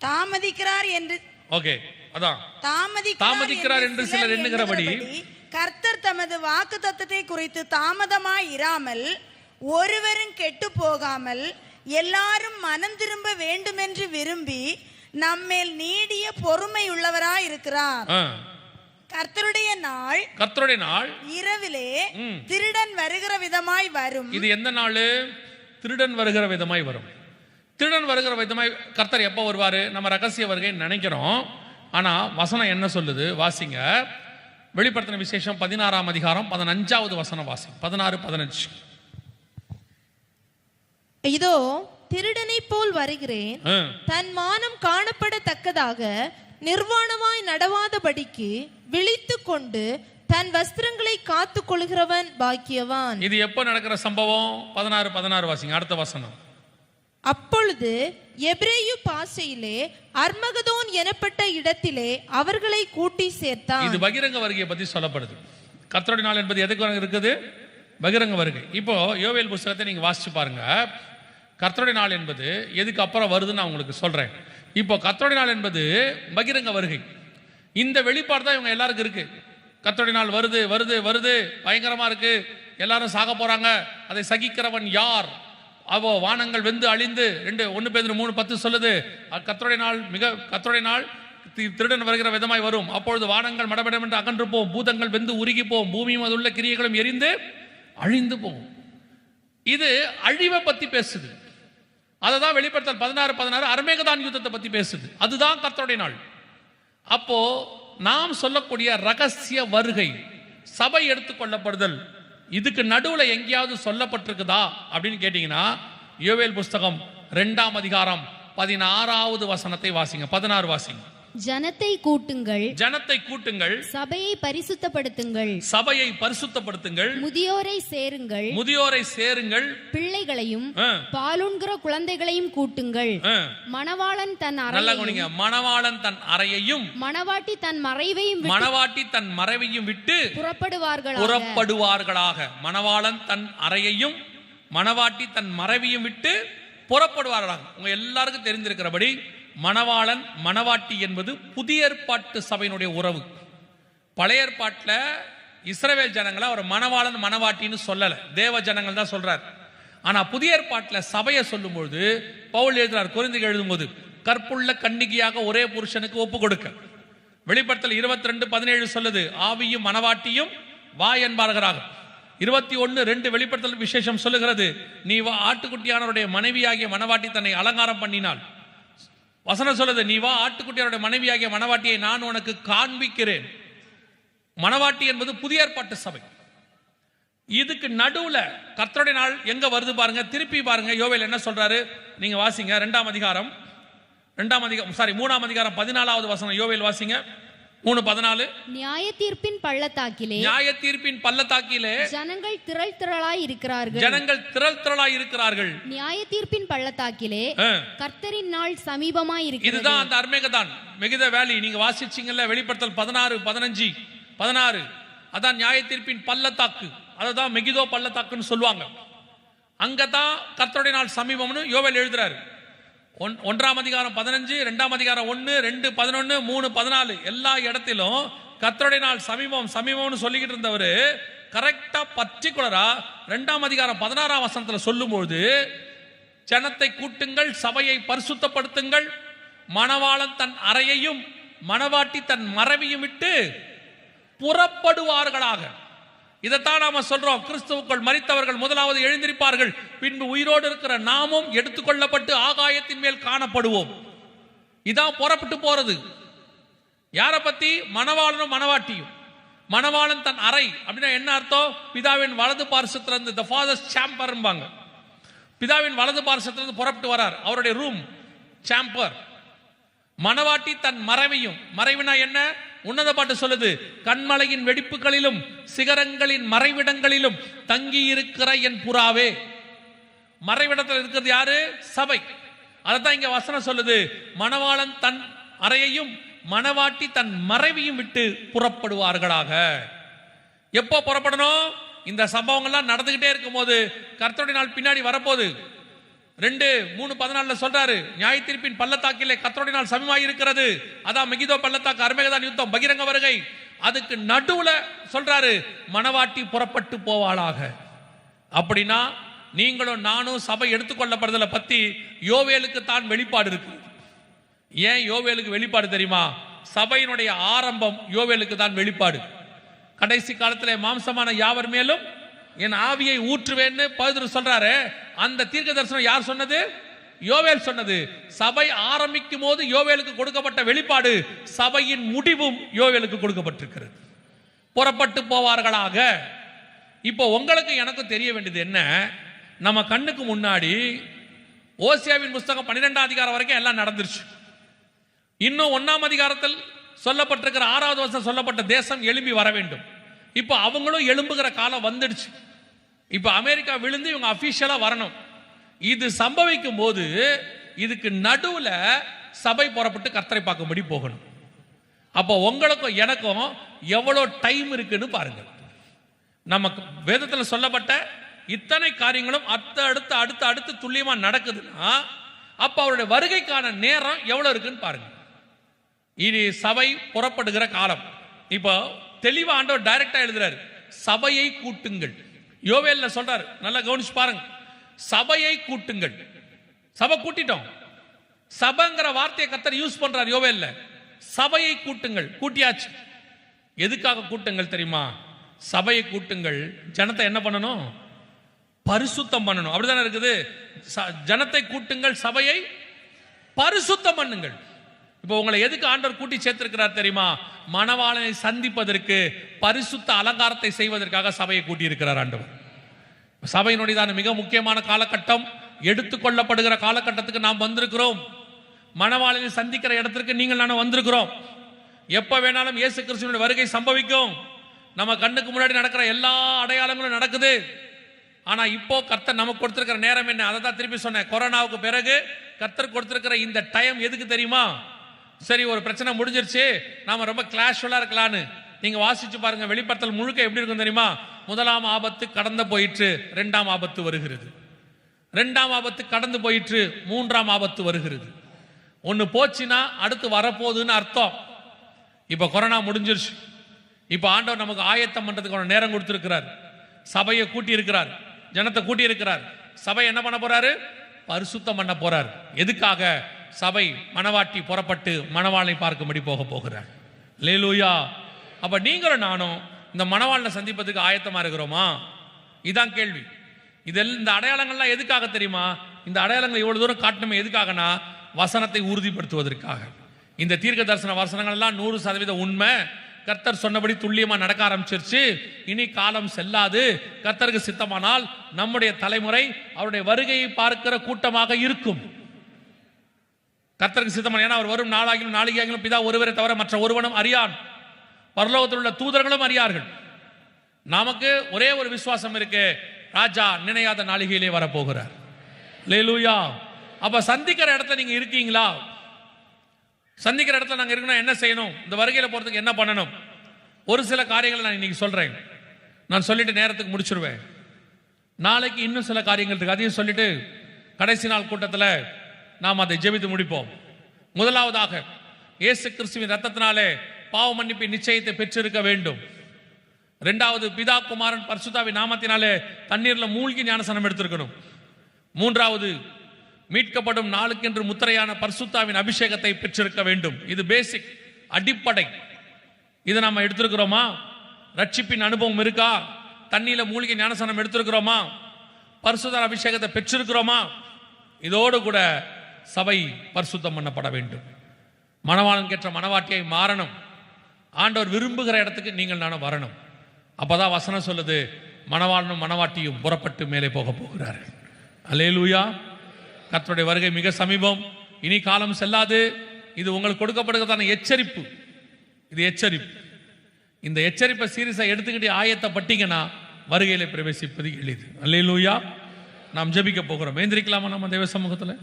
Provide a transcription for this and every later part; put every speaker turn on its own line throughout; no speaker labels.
தாமதிக்கிறார் என்று
ஓகே அதான்.
தாமதிக்கிறார்
என்று சிலர் எண்ணுகிறபடி,
கர்த்தர் தமது வாக்கு தத்தத்தை குறித்து தாமதமாய் இராமல் ஒருவரும் கெட்டு போகாமல் எல்லாரும் மனம் திரும்ப வேண்டுமென்று விரும்பி நம்மேல் நீடிய பொறுமை உள்ளவராய் இருக்கிறார். கர்த்தருடைய நாள்
கர்த்தருடைய நாள்?
இரவிலே. திருடன் வருகிற விதமாய் வரும்.
இது எந்த நாள்? திருடன் வருகிற விதமாய் வரும். திருடன் வருகிற விதமாய் கர்த்தர் எப்போ வருவார்? நம்ம ரகசிய வருகைன்னு நினைக்கிறோம். ஆனா வசனம் என்ன சொல்லுது? வாசிங்க. வெளிப்படுத்தின விசேஷம் பதினாறாம் அதிகாரம் பதினஞ்சாவது வசனம் வாசி பதினாறு பதினஞ்சு.
இதோ திருடனைப் போல் வருகிறேன். தன் மானம் காணப்படத்தக்கதாக நிர்வாணமாய் நடவாதபடிக்கு விழித்துக் கொண்டு தன் வஸ்திரங்களை காத்துக் கொள்கிறவன் பாக்கியவான்.
இது எப்போ நடக்கிற சம்பவம்? பதினாறு பதினாறு வாசிங்க. அடுத்த வசனம்.
அப்பொழுது எபிரேயு பாசையிலே அர்மகதோன் எனப்பட்ட இடத்திலே அவர்களை கூட்டி சேர்த்தான்.
இது பகிரங்க வருகையை பத்தி சொல்லப்படுது. கர்த்தருடைய நாள் என்பது எதுக்கு இருக்குது? பகிரங்க வருகை. இப்போ யோவேல் புஸ்தகத்தை நீங்க வாசிச்சு பாருங்க. கர்த்தருடைய நாள் என்பது எதுக்கு அப்புறம் வருதுன்னு நான் உங்களுக்கு சொல்றேன். இப்போ கர்த்தருடைய நாள் என்பது பகிரங்க வருகை. இந்த வெளிப்பாடு தான் இவங்க எல்லாருக்கும் இருக்கு. கர்த்தருடைய நாள் வருது வருது வருது. பயங்கரமா இருக்கு. எல்லாரும் சாக போறாங்க. அதை சகிக்கிறவன் யார்? அவோ வானங்கள் வெந்து அழிந்து. ரெண்டு ஒன்று பேர் மூணு பத்து சொல்லுது. கத்தோடைய நாள் மிக கத்தோடைய நாள் தி- திருடன் வருகிற விதமாய் வரும். அப்பொழுது வானங்கள் மடமடம் என்று அகன்று போவோம் பூதங்கள் வெந்து உருகி போவோம் பூமியும் அதுள்ள கிரியைகளும் எரிந்து அழிந்து போகும். இது அழிவை பத்தி பேசுது. அதை தான் வெளிப்படுத்தல் பதினாறு பதினாறு அர்மேகதான் யுத்தத்தை பத்தி பேசுது. அதுதான் கர்த்தருடைய நாள். அப்போ நாம் சொல்லக்கூடிய ரகசிய வருகை சபை எடுத்துக்கொள்ளப்படுதல் இதுக்கு நடுவில் எங்கேயாவது சொல்லப்பட்டிருக்குதா அப்படின்னு கேட்டீங்கன்னா யோவேல் புஸ்தகம் ரெண்டாம் அதிகாரம் பதினாறாவது வசனத்தை வாசிங்க பதினாறு வாசிங்க.
ஜனத்தை கூட்டுங்கள்.
ஜனத்தை கூட்டுங்கள்.
சபையை பரிசுத்தப்படுத்துங்கள்.
சபையை பரிசுத்தப்படுத்துங்கள்.
முதியோரை சேருங்கள்.
முதியோரை சேருங்கள்.
பிள்ளைகளையும் பாலுண்கிற குழந்தைகளையும் கூட்டுங்கள். மணவாளன் தன்
கவனிங்க. மணவாளன் தன் அறையையும்
மணவாட்டி தன் மறைவையும் விட்டு
மணவாட்டி தன் மறைவையும் விட்டு
புறப்படுவார்களாக.
புறப்படுவார்களாக. மணவாளன் தன் அறையையும் மணவாட்டி தன் மறைவையும் விட்டு புறப்படுவார்களாக. உங்க எல்லாருக்கும் தெரிந்திருக்கிறபடி மணவாளன் மணவாட்டி என்பது புதிய ஏற்பாட்டு சபையினுடைய உறவு. பழைய ஏற்பாட்டில் இஸ்ரவேல் ஜனங்களை அவர் மணவாளன் மணவாட்டின்னு சொல்லலை. தேவ ஜனங்கள் தான் சொல்றார். ஆனா புதிய ஏற்பாட்டில் சபையை சொல்லும்பொழுது பவுல் எழுதுறார் குறைந்து எழுதும்போது கற்புள்ள கண்ணிகையாக ஒரே புருஷனுக்கு ஒப்பு கொடுக்க. வெளிப்படுத்தல் இருபத்தி ரெண்டு பதினேழு சொல்லுது ஆவியும் மணவாட்டியும் வா என்பார்களாக. இருபத்தி ஒன்று ரெண்டு வெளிப்படுத்தல் விசேஷம் சொல்லுகிறது நீ வா ஆட்டுக்குட்டியானவருடைய மனைவியாகிய மனவாட்டி தன்னை அலங்காரம் பண்ணினாள். வசனம் சொல்லுது நீ வா ஆட்டுக்குட்டியாருடைய மனைவியாகிய மனவாட்டியை நான் உனக்கு காண்பிக்கிறேன். மனவாட்டி என்பது புதிய ஏற்பாட்டு சபை. இதுக்கு நடுவுல கர்த்தருடைய நாள் எங்க வருது பாருங்க திருப்பி பாருங்க. யோவேல் என்ன சொல்றாரு? நீங்க வாசிங்க ரெண்டாம் அதிகாரம் ரெண்டாம் அதிகாரம் சாரி மூணாம் அதிகாரம் பதினாலாவது வசனம் யோவேல் வாசிங்க. மூணு பதினாலு.
நியாய தீர்ப்பின் பள்ளத்தாக்கிலே
நியாய தீர்ப்பின் பள்ளத்தாக்கிலே
ஜனங்கள் திரள் திரளாய் இருக்கிறார்கள்.
ஜனங்கள் திரள் திரளாய் இருக்கிறார்கள்.
நியாய தீர்ப்பின் பள்ளத்தாக்கிலே. கர்த்தரின் நாள் சமீபமாய் இருக்கிறது.
இதுதான் அந்த அர்மேகதான். மிகுத வேலி. நீங்க வாசிச்சீங்கல்ல வெளிப்படுத்தல் பதினாறு பதினஞ்சு பதினாறு. அதான் நியாய தீர்ப்பின் பள்ளத்தாக்கு. அதுதான் மெகிதோ பள்ளத்தாக்குன்னு சொல்லுவாங்க. அங்கதான் கர்த்தருடைய நாள் சமீபம்னு யோவேல் எழுதுறாரு. ஒன் ஒன்றாம் அதிகாரம் பதினஞ்சு ரெண்டாம் அதிகாரம் ஒன்று ரெண்டு பதினொன்று மூணு பதினாலு. எல்லா இடத்திலும் கத்தருடைய நாள் சமீபம் சமீபம்னு சொல்லிக்கிட்டு இருந்தவர் கரெக்டா பர்டிகுலரா ரெண்டாம் அதிகாரம் பதினாறாம் வசனத்தில் சொல்லும்போது ஜனத்தை கூட்டுங்கள் சபையை பரிசுத்தப்படுத்துங்கள் மணவாளன் தன் அறையையும் மணவாட்டி தன் மறைவையும் விட்டு புறப்படுவார்களாக. இதைத்தான் நாம சொல்றோம். கிறிஸ்துவுக்குள் மறித்தவர்கள் முதலாவது எழுந்திருப்பார்கள். பின்பு உயிரோடு இருக்கிற நாமும் எடுத்துக்கொள்ளப்பட்டு ஆகாயத்தின் மேல் காணப்படுவோம். இதான் புறப்பட்டு போறது. யாரை பத்தி? மணவாளனும் மணவாட்டியும். மணவாளன் தன் அறை. அப்படின்னா என்ன அர்த்தம்? பிதாவின் வலது பார்சத்திலிருந்து த ஃபாதர்ஸ் சாம்பர்ம்பாங்க பிதாவின் வலது பார்சத்திலிருந்து புறப்பட்டு வரார். அவருடைய ரூம் சாம்பர் மணவாட்டி தன் மறைவையும் மறைவுனா என்ன? உன்னத பாட்டு சொல்லுது கண்மலையின் வெடிப்புகளிலும் சிகரங்களின் மறைவிடங்களிலும் தங்கி இருக்கிற என் புறாவே. மறைவிடத்தில் இருக்கிறது யாரு? சபை. அதைத்தான் இங்க வசனம் சொல்லுது மணவாளன் தன் அறையையும் மணவாட்டி தன் மறைவையும் விட்டு புறப்படுவார்களாக. எப்போ புறப்படணும்? இந்த சம்பவங்கள்லாம் நடந்துகிட்டே இருக்கும்போது கர்த்தருடைய நாள் பின்னாடி வரப்போகுது. ரெண்டு மூணு பதினாலுல சொல்றாரு நியாய தீர்ப்பின் பள்ளத்தாக்கிலே கத்தருடைய நாள் இருக்கிறது அதான் மிகிதோ பள்ளத்தாக்கு அருமைகதான் யுத்தம் பகிரங்க வருகை. அதுக்கு நடுவுல சொல்றாரு மனவாட்டி புறப்பட்டு போவாளாக. அப்படின்னா நீங்களும் நானும் சபை எடுத்துக்கொள்ளப்படுதலை பத்தி யோவேலுக்கு தான் வெளிப்பாடு இருக்கு. ஏன் யோவேலுக்கு வெளிப்பாடு தெரியுமா? சபையினுடைய ஆரம்பம் யோவேலுக்கு தான் வெளிப்பாடு. கடைசி காலத்தில் மாம்சமான யாவர் மேலும் என் ஆவியை ஊற்றுவேன்னு பவுதர் சொல்றாரு. அந்த தீர்க்க தரிசனம் யார் சொன்னது? யோவேல் சொன்னது. சபை ஆரம்பிக்கும் போது யோவேலுக்கு கொடுக்கப்பட்ட வெளிப்பாடு சபையின் முடிவும் யோவேலுக்கு கொடுக்கப்பட்டிருக்கிறது. புறப்பட்டு போவார்களாக. இப்போ உங்களுக்கு எனக்கும் தெரிய வேண்டியது என்ன? நம்ம கண்ணுக்கு முன்னாடி ஓசியாவின் புஸ்தகம் பன்னிரெண்டாம் அதிகாரம் வரைக்கும் எல்லாம் நடந்துருச்சு. இன்னும் ஒன்னாம் அதிகாரத்தில் சொல்லப்பட்டிருக்கிற ஆறாவது வருஷம் சொல்லப்பட்ட தேசம் எழும்பி வர வேண்டும். இப்போ அவங்களும் எழும்புகிற காலம் வந்துடுச்சு. இப்போ அமெரிக்கா விழுந்து இவங்க அபிஷியலா வரணும். இது சம்பவிக்கும் போது இதுக்கு நடுவுல சபை புறப்பட்டு கர்த்தரை பார்க்கும்படி போகணும். அப்போ உங்களுக்கும் எனக்கும் எவ்வளோ டைம் இருக்குன்னு பாருங்க. நமக்கு வேதத்தில் சொல்லப்பட்ட இத்தனை காரியங்களும் அடுத்த அடுத்து அடுத்து அடுத்து துல்லியமா நடக்குதுன்னா அப்போ அவருடைய வருகைக்கான நேரம் எவ்வளோ இருக்குன்னு பாருங்க. இது சபை புறப்படுகிற காலம். இப்போ தெளிவா ஆண்டவர் டைரக்டா எழுதுறாரு சபையை கூட்டுங்கள். யோவேலில் சொல்றாரு நல்லா கவனிச்சு பாருங்க. சபையை கூட்டுங்கள். சபை கூட்டிட்டோம். சபைங்கிற வார்த்தையை கத்தர் யூஸ் பண்றார் யோவேல்ல. சபையை கூட்டுங்கள். கூட்டியாச்சு. எதுக்காக கூட்டுங்கள் தெரியுமா? சபையை கூட்டுங்கள். ஜனத்தை என்ன பண்ணணும்? பரிசுத்தம் பண்ணணும். அப்படிதானே இருக்குது? ச- ஜனத்தை கூட்டுங்கள் சபையை பரிசுத்தம் பண்ணுங்கள். இப்போ உங்களை எதுக்கு ஆண்டவர் கூட்டி சேர்த்திருக்கிறார் தெரியுமா? மணவாளனை சந்திப்பதற்கு பரிசுத்த அலங்காரத்தை செய்வதற்காக சபையை கூட்டியிருக்கிறார் ஆண்டவர். சபையினுடையதான மிக முக்கியமான காலகட்டம் எடுத்துக்கொள்ளப்படுகிற காலகட்டத்துக்கு நாம் வந்திருக்கிறோம். மணவாளனை சந்திக்கிற இடத்திற்கு நீங்கள் நானும் வந்திருக்கிறோம். எப்போ வேணாலும் இயேசு கிறிஸ்துவினுடைய வருகை சம்பவிக்கும். நம்ம கண்ணுக்கு முன்னாடி நடக்கிற எல்லா அடையாளங்களும் நடக்குது. ஆனால் இப்போ கர்த்தர் நமக்கு கொடுத்துருக்கிற நேரம் என்ன? அதை தான் திருப்பி சொன்னேன். கொரோனாவுக்கு பிறகு கர்த்தர் கொடுத்துருக்கிற இந்த டைம் எதுக்கு தெரியுமா? சரி ஒரு பிரச்சனை முடிஞ்சிருச்சு. நாம ரொம்ப கிளாஷுவலா இருக்கலான்னு நீங்க வாசிச்சு பாருங்க வெளிப்படுத்தல் முழுக்க எப்படி இருக்கும் தெரியுமா? முதலாம் ஆபத்து கடந்து போயிற்று ரெண்டாம் ஆபத்து வருகிறது. ரெண்டாம் ஆபத்து கடந்து போயிற்று மூன்றாம் ஆபத்து வருகிறது. ஒன்று போச்சுன்னா அடுத்து வரப்போகுதுன்னு அர்த்தம். இப்போ கொரோனா முடிஞ்சிருச்சு. இப்போ ஆண்டவர் நமக்கு ஆயத்தம் பண்ணுறதுக்கான நேரம் கொடுத்துருக்கிறார். சபையை கூட்டி இருக்கிறார் ஜனத்தை கூட்டி இருக்கிறார் சபை என்ன பண்ண போறாரு? பரிசுத்தம் பண்ண போறார். எதுக்காக? சபை மணவாட்டி புறப்பட்டு மணவாளை பார்க்கும்படி போக போகிறார். லேலூயா அப்போ நீங்களும் நானும் இந்த மணவாளனை சந்திப்பதுக்கு ஆயத்தமாக இருக்கிறோமா? இதான் கேள்வி. இதில் இந்த அடையாளங்கள்லாம் எதுக்காக தெரியுமா? இந்த அடையாளங்கள் இவ்வளோ தூரம் காட்டணுமே எதுக்காகனா? வசனத்தை உறுதிப்படுத்துவதற்காக. இந்த தீர்க்க தரிசன வசனங்கள் எல்லாம் நூறு சதவீதம் உண்மை. கர்த்தர் சொன்னபடி துல்லியமாக நடக்க ஆரம்பிச்சிருச்சு. இனி காலம் செல்லாது. கர்த்தருக்கு சித்தமானால் நம்முடைய தலைமுறை அவருடைய வருகையை பார்க்கிற கூட்டமாக இருக்கும். கர்த்தருக்கு சித்தமான ஏன்னா அவர் வரும் நாளாகிலும் நாளிகையாகிலும் பிதா ஒருவரை தவிர மற்ற ஒருவனும் அறியான் பரலோகத்தில் உள்ள தூதர்களும் அறியார்கள். நமக்கு ஒரே ஒரு விசுவாசம் இருக்கு. ராஜா நினையாத நாளிகையிலே வரப்போகிறார். லேலூயா அப்ப சந்திக்கிற இடத்துல நீங்க இருக்கீங்களா? சந்திக்கிற இடத்துல நாங்க இருக்கணும் என்ன செய்யணும்? இந்த வருகையில போறதுக்கு என்ன பண்ணணும்? ஒரு சில காரியங்களை நான் இன்னைக்கு சொல்றேன். நான் சொல்லிட்டு நேரத்துக்கு முடிச்சிருவேன். நாளைக்கு இன்னும் சில காரியங்கள் இருக்கு. அதையும் சொல்லிட்டு கடைசி நாள் கூட்டத்தில் நாம் அதை ஜெபித்து முடிப்போம். முதலாவதாக இயேசு கிறிஸ்துவின் ரத்தத்தினாலே பாவ மன்னிப்பு நிச்சயத்தை பெற்றிருக்க வேண்டும். ரெண்டாவது பிதா குமாரன் பரிசுதாவி நாமத்தினாலே தண்ணீரில் மூழ்கி ஞானசனம் எடுத்திருக்கணும். மூன்றாவது மீட்கப்படும் நாளுக்கென்று முத்திரையான பரிசுத்தாவின் அபிஷேகத்தை பெற்றிருக்க வேண்டும். இது பேசிக் அடிப்படை. இதை நம்ம எடுத்திருக்கிறோமா? ரட்சிப்பின் அனுபவம் இருக்கா? தண்ணியில மூழ்கி ஞானசனம் எடுத்திருக்கிறோமா? பரிசுதார அபிஷேகத்தை பெற்றிருக்கிறோமா? இதோடு கூட சபை பரிசுத்தம் பண்ணப்பட வேண்டும். மணவாளன் கேட்ட மனவாட்டியை மாறணும். ஆண்டவர் விரும்புகிற இடத்துக்கு நீங்கள் நானும் வரணும். அப்போதான் வசனம் சொல்லுது மணவாளனும் மணவாட்டியும் புறப்பட்டு மேலே போக போகிறார்கள். லூயா தன்னுடைய வருகை மிக சமீபம். இனி காலம் செல்லாது. இது உங்களுக்கு கொடுக்கப்படுகிறதான எச்சரிப்பு. இது எச்சரிப்பு. இந்த எச்சரிப்பை சீரியஸாக எடுத்துக்கிட்டு ஆயத்தப்பட்டீங்கன்னா வருகையில் பிரவேசிப்பது எளிது. அல்லேலூயா. நாம் ஜெபிக்க போகிறோம். ஏந்திரிக்கலாமா நம்ம தேவ சமூகத்தில்?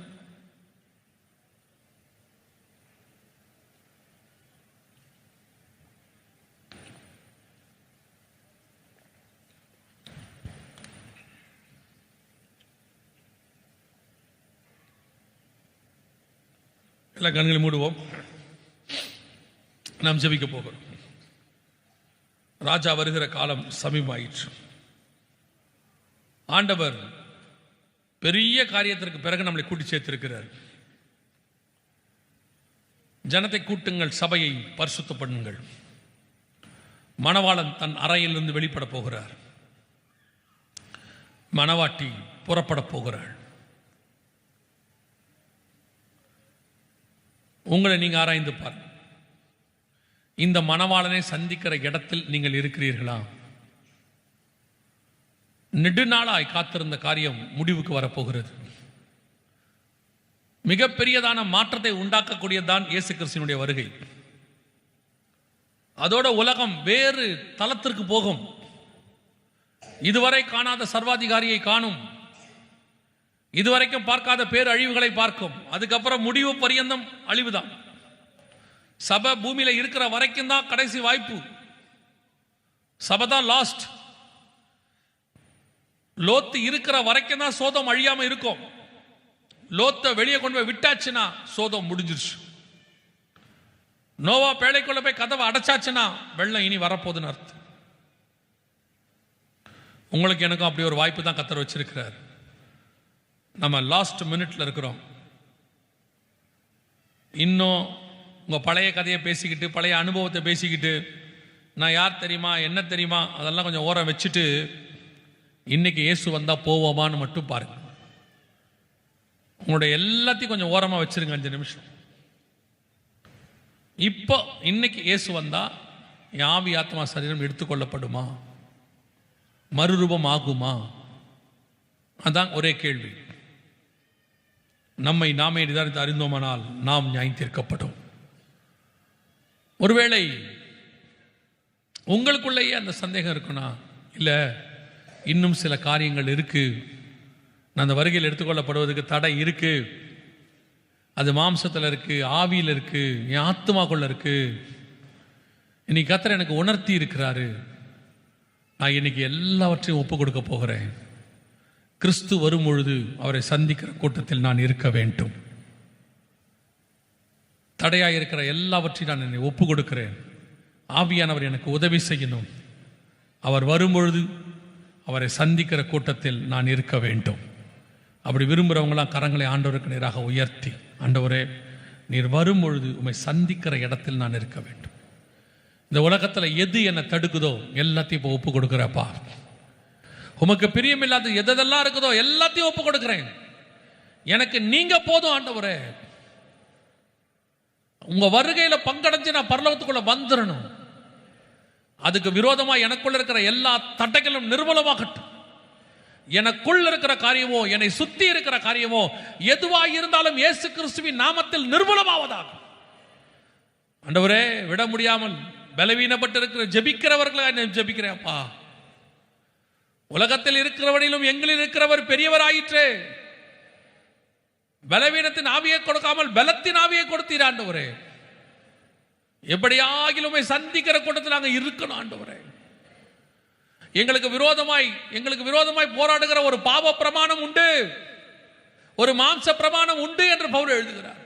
இல்லை கண்களை மூடுவோம். நாம் ஜெபிக்க போகிறோம். ராஜா வருகிற காலம் சமீபமாயிற்று. ஆண்டவர் பெரிய காரியத்திற்கு பிறகு நம்மளை கூட்டி சேர்த்திருக்கிறார். ஜனத்தை கூட்டுங்கள் சபையை பரிசுத்த பண்ணுங்கள் மணவாளன் தன் அறையிலிருந்து வெளிப்பட போகிறார். மணவாட்டி புறப்பட போகிறாள். உங்களை நீங்க ஆராய்ந்து பார் இந்த மணவாளனை சந்திக்கிற இடத்தில் நீங்கள் இருக்கிறீர்களா? நெடுநாளாய் காத்திருந்த காரியம் முடிவுக்கு வரப்போகிறது. மிகப்பெரியதான மாற்றத்தை உண்டாக்கக்கூடியதுதான் இயேசு கிறிஸ்தினுடைய வருகை. அதோட உலகம் வேறு தளத்திற்கு போகும். இதுவரை காணாத சர்வாதிகாரியை காணும் இதுவரைக்கும் பார்க்காத பேர் அழிவுகளை பார்க்கும். அதுக்கப்புறம் முடிவு பரியந்தம் அழிவுதான். சபை பூமியில இருக்கிற வரைக்கும் தான் கடைசி வாய்ப்பு. சபை தான் லாஸ்ட் லோத்து இருக்கிற வரைக்கும் தான் சோதம் அழியாம இருக்கும். லோத்தை வெளியே கொண்டு போய் விட்டாச்சுன்னா சோதம் முடிஞ்சிருச்சு. நோவா பேழைக்குள்ள போய் கதவை அடைச்சாச்சுன்னா வெள்ளம் இனி வரப்போகுதுன்னு அர்த்தம். உங்களுக்கு எனக்கும் அப்படி ஒரு வாய்ப்பு தான் கத்தர் வச்சிருக்கிறார். நம்ம லாஸ்ட் மினிட்ல இருக்கிறோம். இன்னும் உங்கள் பழைய கதையை பேசிக்கிட்டு பழைய அனுபவத்தை பேசிக்கிட்டு நான் யார் தெரியுமா என்ன தெரியுமா அதெல்லாம் கொஞ்சம் ஓரம் வச்சுட்டு இன்னைக்கு இயேசு வந்தால் போவோமான்னு மட்டும் பாருங்க. உங்களுடைய எல்லாத்தையும் கொஞ்சம் ஓரமாக வச்சுருங்க அஞ்சு நிமிஷம். இப்போ இன்னைக்கு இயேசு வந்தால் யாவி ஆத்மா சரீரம் எடுத்துக்கொள்ளப்படுமா? மறுரூபம் ஆகுமா அதான் ஒரே கேள்வி. நம்மை நாமே நிதானித்து அறிந்தோமானால் நாம் நியாயத்தீர்க்கப்படும் ஒருவேளை உங்களுக்குள்ளேயே அந்த சந்தேகம் இருக்குன்னா இல்லை இன்னும் சில காரியங்கள் இருக்கு. நான் அந்த வருகையில் எடுத்துக்கொள்ளப்படுவதற்கு தடை இருக்கு. அது மாம்சத்தில் இருக்கு ஆவியில் இருக்கு என் ஆத்மாக்குள்ள இருக்கு. இன்னைக்கு கத்தரை எனக்கு உணர்த்தி இருக்கிறாரு. நான் இன்னைக்கு எல்லாவற்றையும் ஒப்பு கொடுக்க போகிறேன். கிறிஸ்து வரும் பொழுது அவரை சந்திக்கிற கூட்டத்தில் நான் இருக்க வேண்டும். தடையாக இருக்கிற எல்லாவற்றையும் நான் என்னை ஒப்பு கொடுக்கிறேன் ஆவியானவர் எனக்கு உதவி செய்யணும். அவர் வரும்பொழுது அவரை சந்திக்கிற கூட்டத்தில் நான் இருக்க வேண்டும். அப்படி விரும்புகிறவங்களாம் கரங்களை ஆண்டவருக்கு நேராக உயர்த்தி ஆண்டவரே நீர் வரும்பொழுது உம்மை சந்திக்கிற இடத்தில் நான் இருக்க வேண்டும். இந்த உலகத்தில் எது என்னை தடுக்குதோ எல்லாத்தையும் இப்போ ஒப்பு கொடுக்குறப்பா உமக்கு பிரியமில்லாத எதெல்லாம் இருக்குதோ எல்லாத்தையும் ஒப்பு கொடுக்குறேன். எனக்கு நீங்க போதும் ஆண்டவரே. உங்க வருகையில பங்கடைஞ்சு நான் பரலோகத்துக்குள்ள வந்துடணும் அதுக்கு விரோதமா எனக்குள்ள இருக்கிற எல்லா தட்டைகளும் நிர்மூலமாகட்டும். எனக்குள்ள இருக்கிற காரியமோ என்னை சுத்தி இருக்கிற காரியமோ எதுவாக இருந்தாலும் இயேசு கிறிஸ்துவின் நாமத்தில் நிர்மூலமாவதாக. ஆண்டவரே விட முடியாமல் பலவீனப்பட்டிருக்கிற இருக்கிற ஜெபிக்கிறவர்களாக நான் ஜெபிக்கிறேன்ப்பா உலகத்தில் இருக்கிறவனிலும் எங்களில் இருக்கிறவர் பெரியவராயிற்றே. பலவீனத்தின் ஆவியை கொடுக்காமல் பலத்தின் ஆவியை கொடுத்தீர் ஆண்டவரே. எப்படியாகிலுமே சந்திக்கிற கூட்டத்தில் நாங்கள் இருக்கணும் ஆண்டவரே. எங்களுக்கு விரோதமாய் எங்களுக்கு விரோதமாய் போராடுகிற ஒரு பாவ பிரமாணம் உண்டு. ஒரு மாம்ச பிரமாணம் உண்டு என்று பவுல் எழுதுகிறார்.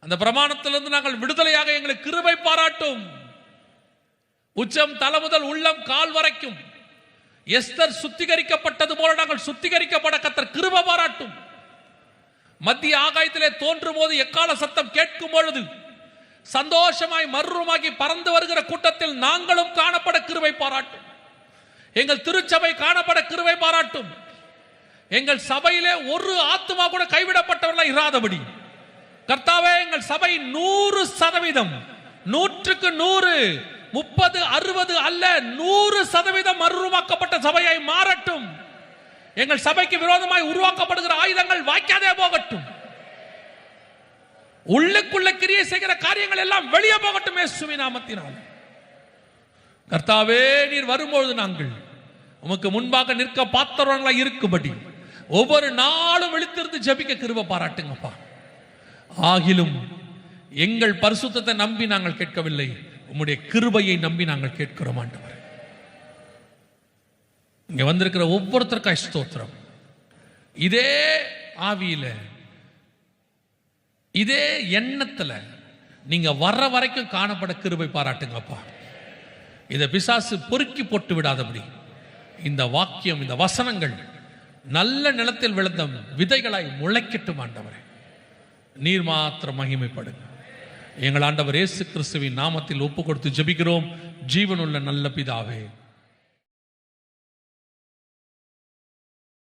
அந்த பிரமாணத்திலிருந்து நாங்கள் விடுதலையாக எங்களுக்கு கிருபை பாராட்டும். உச்சம் தலை முதல் உள்ளம் கால் வரைக்கும். எஸ்தர் சுத்திகரிக்கப்பட்டது போல நாங்கள் சுத்திகரிக்கப்பட கத்தர் கிருப பாராட்டும். மத்திய ஆகாயத்திலே தோன்றும் போது எக்கால சத்தம் கேட்கும் பொழுது சந்தோஷமாய் மர்வமாகி பறந்து வருகிற கூட்டத்தில் நாங்களும் காணப்பட கிருவை பாராட்டும். எங்கள் திருச்சபை காணப்பட கிருவை பாராட்டும். எங்கள் சபையிலே ஒரு ஆத்மா கூட கைவிடப்பட்டவர்களாக இராதபடி. கர்த்தாவே எங்கள் சபை நூறு சதவீதம் நூற்றுக்கு நூறு முப்பது அறுபது அல்ல நூறு சதவீதம் மறுரூபமாக்கப்பட்ட சபையாய் மாறட்டும். எங்கள் சபைக்கு விரோதமாய் உருவாக்கப்படுகிற ஆயுதங்கள் வாய்க்காதே போகட்டும். உள்ளுக்குள்ள கிரியை செய்கிற காரியங்கள் எல்லாம் வெளியே போகட்டும் இயேசுவின் நாமத்தினால். கர்த்தாவே நீர் வரும்பொழுது நாங்கள் உமக்கு முன்பாக நிற்க பாத்திரங்களா இருக்கும்படி ஒவ்வொரு நாளும் விழித்திருந்து ஜெபிக்க கிருப பாராட்டுங்கப்பா. ஆகிலும் எங்கள் பரிசுத்தத்தை நம்பி நாங்கள் கேட்கவில்லை. உம்முடைய கிருபையை நம்பி நாங்கள் கேட்கிறோம் ஆண்டவர். இங்க வந்திருக்கிற ஒவ்வொருத்தருக்காய் ஸ்தோத்திரம். இதே ஆவியில இதே எண்ணத்துல நீங்க வர்ற வரைக்கும் காணப்பட கிருபை பாராட்டுங்கப்பா. இதை பிசாசு பொறுக்கி போட்டு விடாதபடி. இந்த வாக்கியம் இந்த வசனங்கள் நல்ல நிலத்தில் விழுந்த விதைகளாய் முளைக்கட்டும் ஆண்டவரே. நீர் மாத்திரம் மகிமைப்படுங்க. எங்கள் ஆண்டவர் இயேசு கிறிஸ்துவின் நாமத்தில் ஒப்பு கொடுத்து ஜெபிக்கிறோம். ஜீவனுள்ள நல்ல பிதாவே.